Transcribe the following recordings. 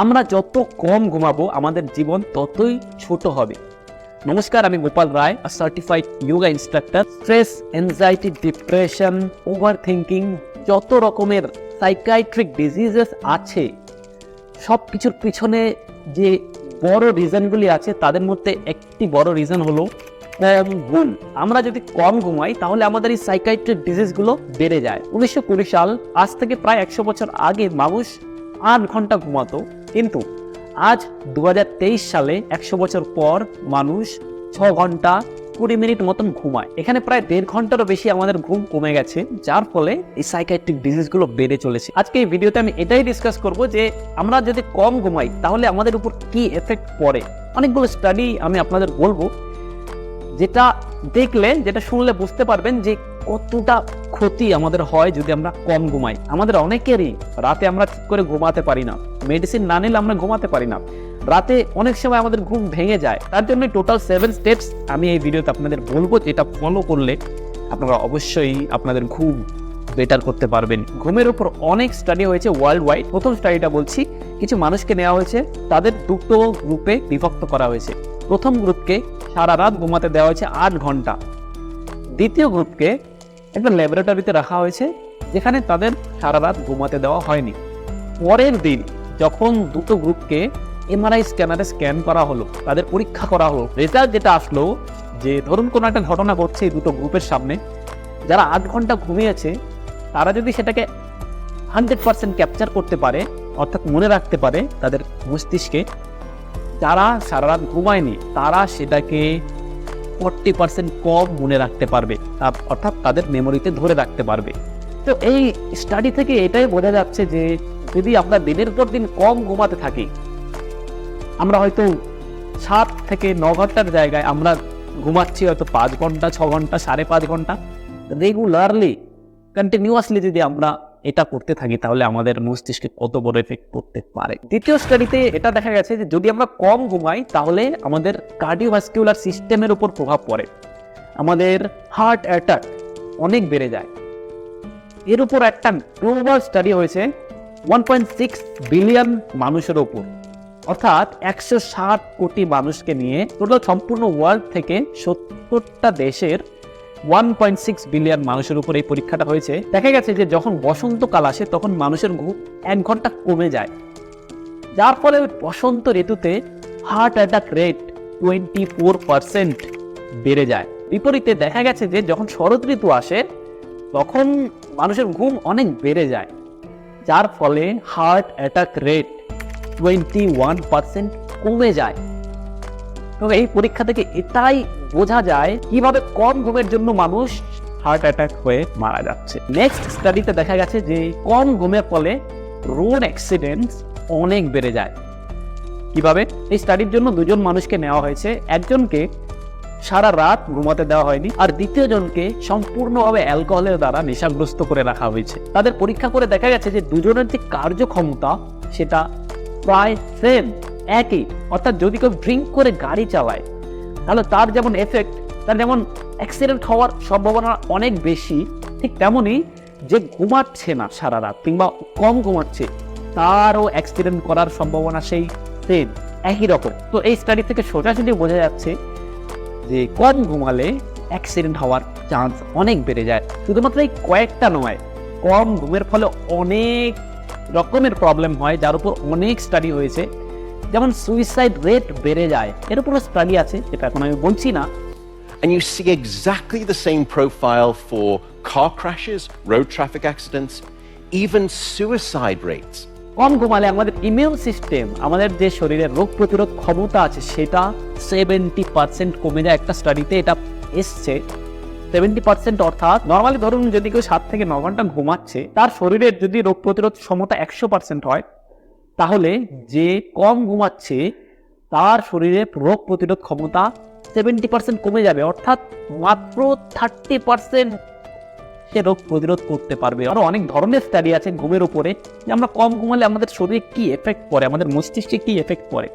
আমরা যত কম ঘুমাবো, আমাদের জীবন ততই ছোট হবে। নমস্কার, আমি Gopal Ray certified yoga instructor stress anxiety depression overthinking যত রকমের সাইকাইট্রিক ডিজিজেস আছে সব কিছুর পিছনে যে বড় রিজনগুলি আছে, তাদের মধ্যে একটি বড় রিজন হলো ঘুম। আমরা যদি কম ঘুমাই, তাহলে আমাদের এই সাইকাইট্রিক ডিজিজগুলো বেড়ে যায়। উনিশশো কুড়ি সাল, আজ থেকে প্রায় একশো বছর আগে, মানুষ আট ঘণ্টা ঘুমাতো। কিন্তু আজ দু হাজার তেইশ সালে একশো বছর পর মানুষ ছ ঘণ্টা কুড়ি মিনিট মতন ঘুমায়। এখানে প্রায় দেড় ঘন্টারও বেশি আমাদের ঘুম কমে গেছে, যার ফলে এই সাইকাইট্রিক ডিজিজগুলো বেড়ে চলেছে। আজকে এই ভিডিওতে আমি এটাই ডিসকাস করব যে আমরা যদি কম ঘুমাই, তাহলে আমাদের উপর কি এফেক্ট পড়ে? অনেকগুলো স্টাডি আমি আপনাদের বলব, যেটা দেখলে, যেটা শুনলে বুঝতে পারবেন যে কতটা ক্ষতি আমাদের হয় যদি আমরা কম ঘুমাই? আমাদের অনেকেরই রাতে আমরা ঠিক করে ঘুমাতে পারি না। মেডিসিন না নিলে আমরা ঘুমাতে পারি না। রাতে অনেক সময় আমাদের ঘুম ভেঙে যায়। তার জন্য টোটাল সেভেন স্টেপস আমি এই ভিডিওতে আপনাদের বলব যেটা ফলো করলে আপনারা অবশ্যই আপনাদের ঘুম বেটার করতে পারবেন। ঘুমের উপর অনেক স্টাডি হয়েছে ওয়ার্ল্ড ওয়াইড প্রথম স্টাডিটা বলছি, কিছু মানুষকে নেওয়া হয়েছে, তাদের দুটো গ্রুপে বিভক্ত করা হয়েছে। প্রথম গ্রুপকে সারা রাত ঘুমাতে দেওয়া হয়েছে আট ঘণ্টা। দ্বিতীয় গ্রুপকে একটা ল্যাবরেটরিতে রাখা হয়েছে, যেখানে তাদের সারা রাত ঘুমাতে দেওয়া হয়নি। পরের দিন যখন দুটো গ্রুপকে এমআরআই স্ক্যানারে স্ক্যান করা হলো, তাদের পরীক্ষা করা হলো রেজাল্ট যেটা আসলো যে ধরুন কোনো একটা ঘটনা ঘটছে এই দুটো গ্রুপের সামনে, যারা আট ঘণ্টা ঘুমিয়েছে, তারা যদি সেটাকে হান্ড্রেড পার্সেন্ট ক্যাপচার করতে পারে, অর্থাৎ মনে রাখতে পারে তাদের মস্তিষ্কে, যারা সারা রাত ঘুমায়নি, তারা সেটাকে ফর্টি পার্সেন্ট কম মনে রাখতে পারবে অর্থাৎ তাদের মেমোরিতে ধরে রাখতে পারবে। তো এই স্টাডি থেকে এটাই বোঝা যাচ্ছে যে, যদি আমরা দিনের পর দিন কম ঘুমাতে থাকি, আমরা হয়তো সাত থেকে ন ঘণ্টার জায়গায় আমরা ঘুমাচ্ছি হয়তো পাঁচ ঘণ্টা, ছ ঘণ্টা, সাড়ে পাঁচ ঘণ্টা। রেগুলারলি কন্টিনিউয়াসলি যদি আমরা এটা করতে থাকি, তাহলে আমাদের মস্তিষ্কে কত বড় এফেক্ট করতে পারে। দ্বিতীয় স্টাডিতে এটা দেখা গেছে যে যদি আমরা কম ঘুমাই, তাহলে আমাদের কার্ডিওভাস্কুলার সিস্টেমের উপর প্রভাব পড়ে। আমাদের হার্ট অ্যাটাক অনেক বেড়ে যায়। এর উপর একটা গ্লোবাল স্টাডি হয়েছে ওয়ান পয়েন্ট সিক্স বিলিয়ন মানুষের ওপর অর্থাৎ একশো ষাট কোটি মানুষকে নিয়ে টোটাল সম্পূর্ণ ওয়ার্ল্ড থেকে সত্তরটা দেশের ওয়ান পয়েন্ট সিক্স বিলিয়ন মানুষের উপর এই পরীক্ষাটা হয়েছে। দেখা গেছে যে যখন বসন্তকাল আসে, তখন মানুষের ঘুম এক ঘণ্টা কমে যায়। যার ফলে বসন্ত ঋতুতে heart attack rate twenty four percent বেড়ে যায়। বিপরীতে দেখা গেছে যে যখন শরৎ ঋতু আসে, তখন মানুষের ঘুম অনেক বেড়ে যায়। যার ফলে heart attack rate twenty one percent কমে যায়। তো এই পরীক্ষা থেকে এটাই বোঝা যায় কীভাবে কম ঘুমের জন্য মানুষ হার্ট অ্যাটাক হয়ে মারা যাচ্ছে। নেক্সট স্টাডিতে দেখা গেছে যে কম ঘুমের ফলে রোড অ্যাক্সিডেন্টস অনেক বেড়ে যায়। কীভাবে? এই স্টাডির জন্য দুজন মানুষকে নেওয়া হয়েছে। একজনকে সারা রাত ঘুমাতে দেওয়া হয়নি আর দ্বিতীয় জনকে সম্পূর্ণভাবে অ্যালকোহলের দ্বারা নেশাগ্রস্ত করে রাখা হয়েছে। তাদের পরীক্ষা করে দেখা গেছে যে দুজনের যে কার্যক্ষমতা সেটা প্রায় সেম একই, অর্থাৎ যদি কেউ ড্রিঙ্ক করে গাড়ি চালায়, তাহলে তার যেমন এফেক্ট তার যেমন অ্যাক্সিডেন্ট হওয়ার সম্ভাবনা অনেক বেশি, ঠিক তেমনই যে ঘুমাচ্ছে না সারা রাত কিংবা কম ঘুমাচ্ছে, তারও অ্যাক্সিডেন্ট করার সম্ভাবনা সেই সেম একই রকম। তো এই স্টাডি থেকে সোজাসুজি বোঝা যাচ্ছে যে কম ঘুমালে অ্যাক্সিডেন্ট হওয়ার চান্স অনেক বেড়ে যায়। শুধুমাত্র এই কয়েকটা নয়, কম ঘুমের ফলে অনেক রকমের প্রবলেম হয়, যার উপর অনেক স্টাডি হয়েছে। যেমন সুইসাইড রেট বেড়ে যায় এর উপরও স্টাডি আছে যেটা এখন আমি বলছি না। And you see exactly the same profile for car crashes, road traffic accidents, even suicide rates. কম ঘুমালে আমাদের ইমিউন সিস্টেম আমাদের যে শরীরের রোগ প্রতিরোধ ক্ষমতা আছে সেটা সেভেন্টি পার্সেন্ট কমে যায়। একটা স্টাডিতে এটা এসছে। সেভেন্টি পার্সেন্ট অর্থাৎ নর্মালি ধরুন যদি কেউ সাত থেকে ন ঘণ্টা ঘুমাচ্ছে তার শরীরের যদি রোগ প্রতিরোধ ক্ষমতা একশো পার্সেন্ট হয় তাহলে যে কম ঘুমাচ্ছে, তার শরীরে রোগ প্রতিরোধ ক্ষমতা সেভেন্টি পার্সেন্ট কমে যাবে। অর্থাৎ মাত্র থার্টি পার্সেন্ট সে রোগ প্রতিরোধ করতে পারবে। আরও অনেক ধরনের স্টাডি আছে ঘুমের উপরে, যে আমরা কম ঘুমালে আমাদের শরীরে কি এফেক্ট পড়ে, আমাদের মস্তিষ্কে কি এফেক্ট পড়ে।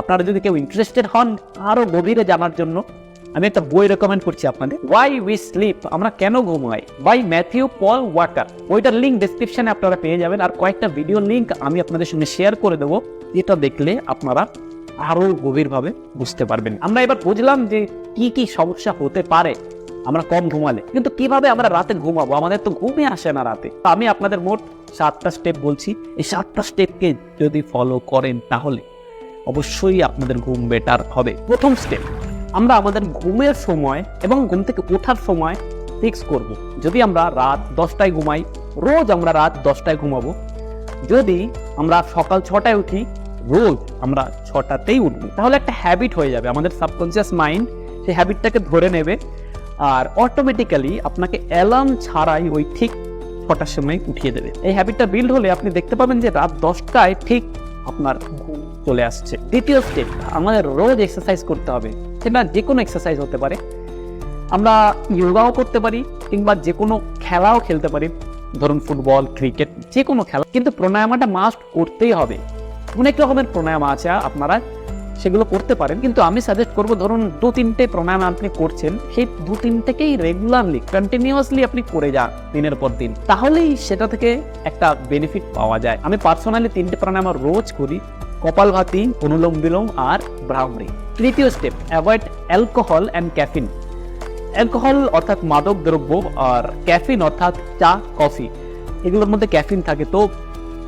আপনারা যদি কেউ ইন্টারেস্টেড হন আরও গভীরে জানার জন্য আমি একটা বই রেকমেন্ড করছি আপনাদের। ওয়াই উই স্লিপ আমরা কেন ঘুমাই? বাই ম্যাথিউ পল ওয়াকার ওইটার লিঙ্ক ডেসক্রিপশনে আপনারা পেয়ে যাবেন, আর কয়েকটা ভিডিও লিঙ্ক আমি আপনাদের সঙ্গে শেয়ার করে দেবো। এটা দেখলে আপনারা আরও গভীরভাবে বুঝতে পারবেন। আমরা এবার বুঝলাম যে কি কি সমস্যা হতে পারে আমরা কম ঘুমালে। কিন্তু কীভাবে আমরা রাতে ঘুমাবো? আমাদের তো ঘুমে আসে না রাতে। আমি আপনাদের মোট সাতটা স্টেপ বলছি। এই সাতটা স্টেপকে যদি ফলো করেন তাহলে অবশ্যই আপনাদের ঘুম বেটার হবে। প্রথম স্টেপ আমরা আমাদের ঘুমের সময় এবং ঘুম থেকে ওঠার সময় ফিক্স করব। যদি আমরা রাত দশটায় ঘুমাই, রোজ আমরা রাত দশটায় ঘুমাবো। যদি আমরা সকাল ছটায় উঠি, রোজ আমরা ছটাতেই উঠবো। তাহলে একটা হ্যাবিট হয়ে যাবে। আমাদের সাবকনসিয়াস মাইন্ড সেই হ্যাবিটটাকে ধরে নেবে আর অটোমেটিক্যালি আপনাকে অ্যালার্ম ছাড়াই ওই ঠিক ছটার সময় উঠিয়ে দেবে। এই হ্যাবিটটা বিল্ড হলে আপনি দেখতে পাবেন যে রাত দশটায় ঠিক আপনার ঘুম চলে আসছে। দ্বিতীয় স্টেপ আমাদের রোজ এক্সারসাইজ করতে হবে। সেটা যে কোনো এক্সারসাইজ হতে পারে। আমরা যোগাও করতে পারি কিংবা যে কোনো খেলাও খেলতে পারি। ধরুন ফুটবল ক্রিকেট যে কোনো খেলা। কিন্তু প্রাণায়ামটা মাস্ট করতেই হবে। অনেক রকমের প্রাণায়াম আছে আপনারা সেগুলো করতে পারেন। কিন্তু আমি সাজেস্ট করব, ধরুন দু তিনটে প্রাণায়াম আপনি করছেন, সেই দু তিনটেকেই রেগুলারলি কন্টিনিউয়াসলি আপনি করে যান দিনের পর দিন। তাহলেই সেটা থেকে একটা বেনিফিট পাওয়া যায়। আমি পার্সোনালি তিনটে প্রাণায়াম রোজ করি। কপালভাতি, অনুলোম বিলোম আর ব্রাহ্মী তৃতীয় step avoid alcohol and caffeine alcohol অর্থাৎ মাদক দ্রব্য আর ক্যাফিন অর্থাৎ চা কফি এগুলোর মধ্যে ক্যাফিন থাকে, তো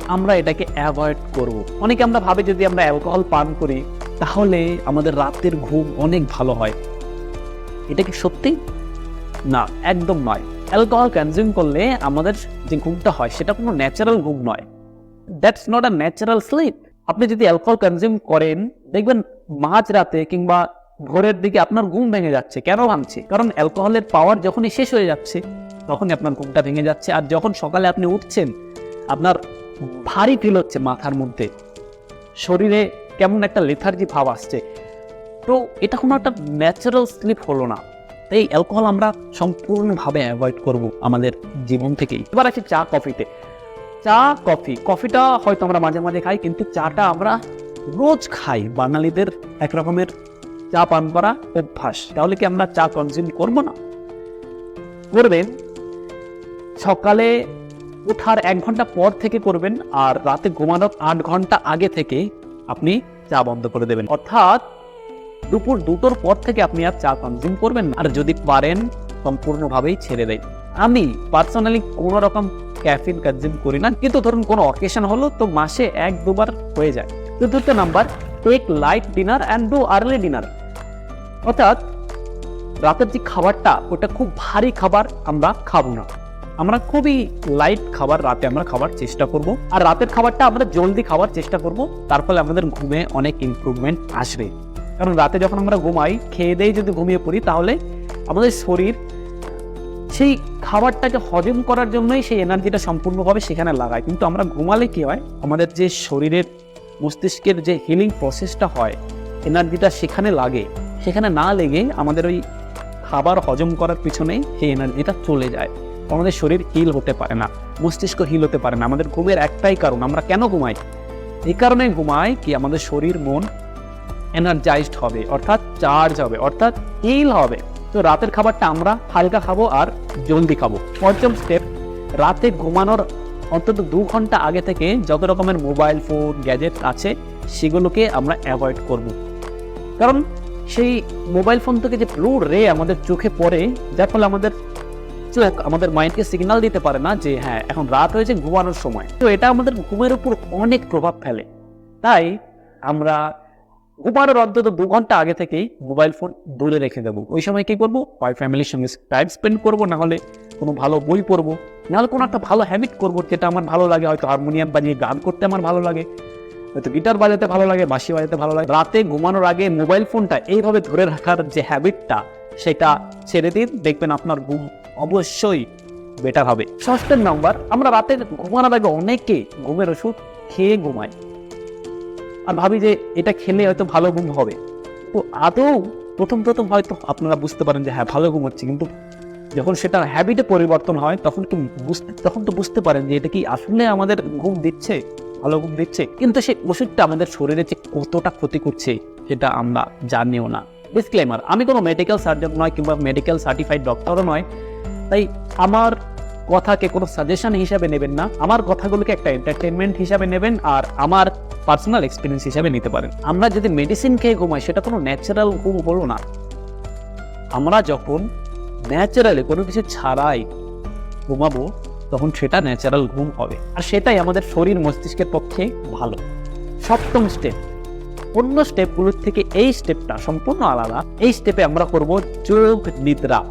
আমরা এটাকে অ্যাভয়েড করব। অনেকে আমরা ভাবে যদি আমরা অ্যালকোহল পান করি, তাহলে আমাদের রাতের ঘুম অনেক ভালো হয়। এটা কি সত্যি? না, একদম নয়। অ্যালকোহল কনজিউম করলে আমাদের যে ঘুমটা হয়, সেটা কোনো ন্যাচারাল ঘুম নয়। That's not a natural sleep আপনি যদি অ্যালকোহল কনজিউম করেন, দেখবেন মাঝ রাতে কিংবা ভোরের দিকে আপনার ঘুম ভেঙে যাচ্ছে। কেন ভাঙছে? কারণ অ্যালকোহলের পাওয়ার যখনই শেষ হয়ে যাচ্ছে, তখনই আপনার ঘুমটা ভেঙে যাচ্ছে। আর যখন সকালে আপনি উঠছেন, আপনার ভারী ফিল হচ্ছে মাথার মধ্যে। শরীরে কেমন একটা লেথার্জি ভাব আসছে। তো এটা কোনো একটা ন্যাচারাল স্লিপ হলো না। তাই অ্যালকোহল আমরা সম্পূর্ণভাবে অ্যাভয়েড করব আমাদের জীবন থেকেই। এবার আছে চা কফিতে চা, কফি। কফিটা হয়তো আমরা মাঝে মাঝে খাই, কিন্তু চাটা আমরা রোজ খাই। বাঙালিদের এক রকমের চা পান করা অভ্যাস। তাহলে কি আমরা চা কনজিউম করব না? করবেন। সকালে ওঠার এক ঘণ্টা পর থেকে করবেন, আর রাতে ঘুমানোর আট ঘণ্টা আগে থেকে আপনি চা বন্ধ করে দেবেন। অর্থাৎ দুপুর দুটোর পর থেকে আপনি আর চা কনজিউম করবেন আর যদি পারেন, সম্পূর্ণভাবেই ছেড়ে দেয়। আমি পার্সোনালি কোনো রকম ক্যাফিন কনজিউম করি না। কিন্তু ধরুন কোনো অকেশন হলো, তো মাসে এক দুবার হয়ে যায়। চতুর্থ number, take light dinner and do early dinner. অর্থাৎ রাতের যে খাবারটা, ওটা খুব ভারী খাবার আমরা খাব না। আমরা খুবই লাইট খাবার রাতে আমরা খাবার চেষ্টা করব। আর রাতের খাবারটা আমরা জলদি খাওয়ার চেষ্টা করব। তার ফলে আমাদের ঘুমে অনেক ইমপ্রুভমেন্ট আসবে। কারণ রাতে যখন আমরা ঘুমাই, খেয়ে দিয়ে যদি ঘুমিয়ে পড়ি, তাহলে আমাদের শরীর সেই খাবারটাকে হজম করার জন্যই সেই এনার্জিটা সম্পূর্ণভাবে সেখানে লাগায়। কিন্তু আমরা ঘুমালে কি হয়? আমাদের যে শরীরের মস্তিষ্কের যে হিলিং প্রসেসটা হয়, এনার্জিটা সেখানে লাগে। সেখানে না লেগে আমাদের ওই খাবার হজম করার পিছনেই সেই এনার্জিটা চলে যায়। আমাদের শরীর হিল হতে পারে না, মস্তিষ্ক হিল হতে পারে না। আমাদের ঘুমের একটাই কারণ, আমরা কেন ঘুমাই? এই কারণে ঘুমাই কি আমাদের শরীর মন এনার্জাইজড হবে, অর্থাৎ চার্জ হবে, অর্থাৎ হিল হবে। তো রাতের খাবারটা আমরা হালকা খাব আর জলদি খাব। পঞ্চম স্টেপ রাতে ঘুমানোর অন্তত দু ঘণ্টা আগে থেকে যত রকমের মোবাইল ফোন গ্যাজেট আছে, সেগুলোকে আমরা অ্যাভয়েড করব। কারণ সেই মোবাইল ফোন থেকে যে ব্লু রে আমাদের চোখে পড়ে, যার ফলে আমাদের আমাদের মাইন্ডকে সিগন্যাল দিতে পারে না যে হ্যাঁ এখন রাত হয়েছে ঘুমানোর সময়। তো এটা আমাদের ঘুমের উপর অনেক প্রভাব ফেলে। তাই আমরা ঘুমানোর অন্তত দু ঘণ্টা আগে থেকেই মোবাইল ফোন দূরে রেখে দেবো। ওই সময় কি করব? হয় ফ্যামিলির সঙ্গে টাইম স্পেন্ড করব না হলে কোনো ভালো বই পড়ব, নাহলে কোনো একটা ভালো হ্যাবিট করব যেটা আমার ভালো লাগে, হয়তো হারমোনিয়াম বাজিয়ে গান করতে আমার ভালো লাগে, হয়তো গিটার বাজাতে ভালো লাগে, বাঁশি বাজাতে ভালো লাগে। রাতে ঘুমানোর আগে মোবাইল ফোনটা এইভাবে ধরে রাখার যে হ্যাবিটটা সেটা ছেড়ে দিন, দেখবেন আপনার ঘুম অবশ্যই বেটার হবে। ষষ্ঠ নাম্বার আমরা রাতে ঘুমানোর আগে অনেকে ঘুমের ওষুধ খেয়ে ঘুমাই। আর ভাবি যে এটা খেলে হয়তো ভালো ঘুম হবে। তো আদৌ প্রথম প্রথম হয়তো আপনারা বুঝতে পারেন যে হ্যাঁ ভালো ঘুম হচ্ছে। কিন্তু যখন সেটা হ্যাবিটে পরিবর্তন হয়, তখন কি বুঝতে তখন তো বুঝতে পারেন যে এটা কি আসলে আমাদের ঘুম দিচ্ছে, ভালো ঘুম দিচ্ছে? কিন্তু সেই ওষুধটা আমাদের শরীরে যে কতটা ক্ষতি করছে, সেটা আমরা জানিও না। ডিসক্লেমার আমি কোনো মেডিকেল সার্জন নয় কিংবা মেডিকেল সার্টিফাইড ডক্টরও নয়। তাই আমার কথাকে কোনো সাজেশন হিসাবে নেবেন না। আমার কথাগুলোকে একটা এন্টারটেনমেন্ট হিসাবে নেবেন। আর আমার পার্সোনাল এক্সপিরিয়েন্স হিসাবে নিতে পারেন। আমরা যদি মেডিসিন খেয়ে ঘুমাই, সেটা কোনো ন্যাচারাল ঘুম হলো না। আমরা যখন ন্যাচারালি কোনো কিছু ছাড়াই ঘুমাবো, তখন সেটা ন্যাচারাল ঘুম হবে। আর সেটাই আমাদের শরীর মস্তিষ্কের পক্ষে ভালো। সপ্তম স্টেপ অন্য স্টেপগুলোর থেকে এই স্টেপটা সম্পূর্ণ আলাদা। এই স্টেপে আমরা করব যোগ নিদ্রা।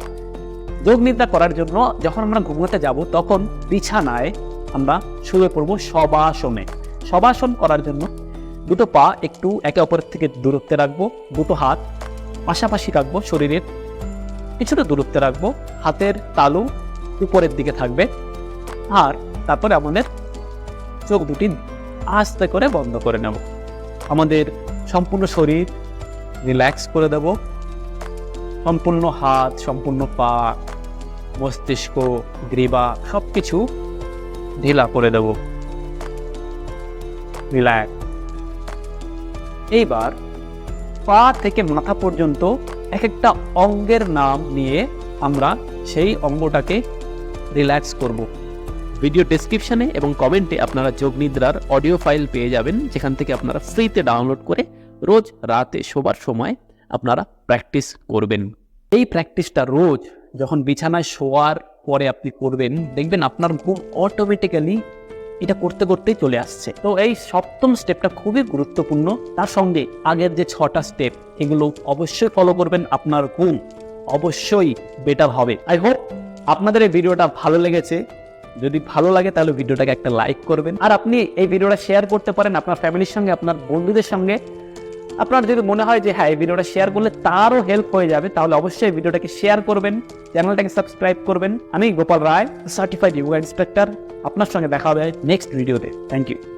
যোগ নিদ্রা করার জন্য যখন আমরা ঘুমোতে যাব, তখন বিছানায় আমরা শুয়ে পড়ব সবাসনে সবাসন করার জন্য দুটো পা একটু একে অপরের থেকে দূরত্বে রাখব, দুটো হাত পাশাপাশি রাখব শরীরের। কিছুটা দূরত্বে রাখব, হাতের তালু উপরের দিকে থাকবে। আর তারপরে আমাদের চোখ দুটি আস্তে করে বন্ধ করে নেব। আমাদের সম্পূর্ণ শরীর রিল্যাক্স করে দেব। সম্পূর্ণ হাত, সম্পূর্ণ পা, মস্তিষ্ক, গ্রীবা সব কিছু ঢিলা করে দেব। রিল্যাক্স এইবার পা থেকে মাথা পর্যন্ত এক একটা অঙ্গের নাম নিয়ে আমরা সেই অঙ্গটাকে রিল্যাক্স করব। ভিডিও ডেসক্রিপশনে এবং কমেন্টে আপনারা যোগনিদ্রার অডিও ফাইল পেয়ে যাবেন, যেখান থেকে আপনারা ফ্রিতে ডাউনলোড করে রোজ রাতে শোবার সময় আপনারা প্র্যাকটিস করবেন। এই প্র্যাকটিসটা রোজ যখন বিছানায় শোয়ার পরে আপনি করবেন, দেখবেন আপনার ঘুম অটোমেটিক্যালি এটা করতে করতেই চলে আসছে। তো এই সপ্তম স্টেপটা খুবই গুরুত্বপূর্ণ। তার সঙ্গে আগের যে ছটা স্টেপ এগুলো অবশ্যই ফলো করবেন আপনার ঘুম। অবশ্যই বেটার হবে। আই হোপ আপনাদের এই ভিডিওটা ভালো লেগেছে। যদি ভালো লাগে তাহলে ভিডিওটাকে একটা লাইক করবেন। আর আপনি এই ভিডিওটা শেয়ার করতে পারেন আপনার ফ্যামিলির সঙ্গে, আপনার বন্ধুদের সঙ্গে। আপনার যদি মনে হয় যে হ্যাঁ এই ভিডিওটা শেয়ার করলে তারও হেল্প হয়ে যাবে, তাহলে অবশ্যই ভিডিওটাকে শেয়ার করবেন। চ্যানেলটাকে সাবস্ক্রাইব করবেন। আমি গোপাল রায় সার্টিফাইড ইয়োগা ইন্সট্রাক্টর আপনার সঙ্গে দেখা হবে নেক্সট ভিডিওতে থ্যাংক ইউ